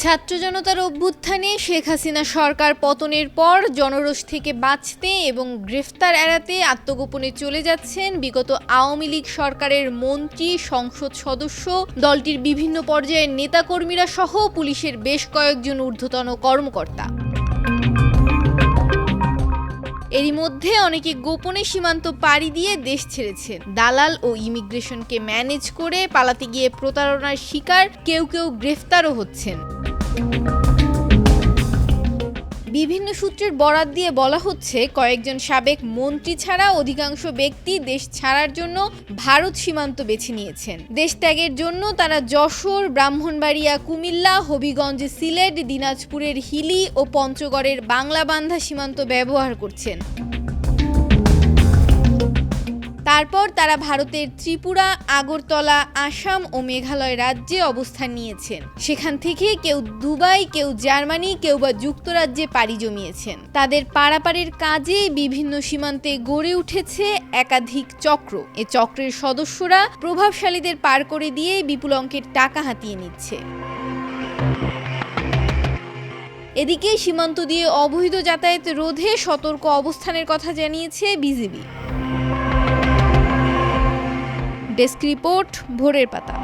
ছাত্র জনতার অভ্যুত্থানে শেখ হাসিনা সরকার পতনের পর জনরোষ থেকে বাঁচতে এবং গ্রেফতার এড়াতে আত্মগোপনে চলে যাচ্ছেন বিগত আওয়ামী লীগ সরকারের মন্ত্রী, সংসদ সদস্য, দলটির বিভিন্ন পর্যায়ের নেতাকর্মীরা সহ পুলিশের বেশ কয়েকজন ঊর্ধ্বতন কর্মকর্তা। এরই মধ্যে অনেকে গোপনে সীমান্ত পাড়ি দিয়ে দেশ ছেড়েছেন। দালাল ও ইমিগ্রেশনকে ম্যানেজ করে পালাতে গিয়ে প্রতারণার শিকার কেউ কেউ গ্রেফতারও হচ্ছেন। বিভিন্ন সূত্রের বরাত দিয়ে বলা হচ্ছে, কয়েকজন সাবেক মন্ত্রী ছাড়া অধিকাংশ ব্যক্তি দেশ ছাড়ার জন্য ভারত সীমান্ত বেছে নিয়েছেন। দেশ ত্যাগের জন্য তারা যশোর, ব্রাহ্মণবাড়িয়া, কুমিল্লা, হবিগঞ্জ, সিলেট, দিনাজপুরের হিলি ও পঞ্চগড়ের বাংলা বান্ধা সীমান্ত ব্যবহার করছেন। তারপর তারা ভারতের ত্রিপুরা, আগরতলা, আসাম ও মেঘালয় রাজ্যে অবস্থান নিয়েছেন। সেখান থেকে কেউ দুবাই, কেউ জার্মানি, কেউ বা যুক্তরাজ্যে পাড়ি জমিয়েছেন। তাদের পারাপারের কাজে বিভিন্ন সীমান্তে গড়ে উঠেছে একাধিক চক্র। এ চক্রের সদস্যরা প্রভাবশালীদের পার করে দিয়ে বিপুল অঙ্কের টাকা হাতিয়ে নিচ্ছে। এদিকে সীমান্ত দিয়ে অবৈধ যাতায়াত রোধে সতর্ক অবস্থানের কথা জানিয়েছে বিজিবি। ডেস্ক রিপোর্ট ভোরের পাতা।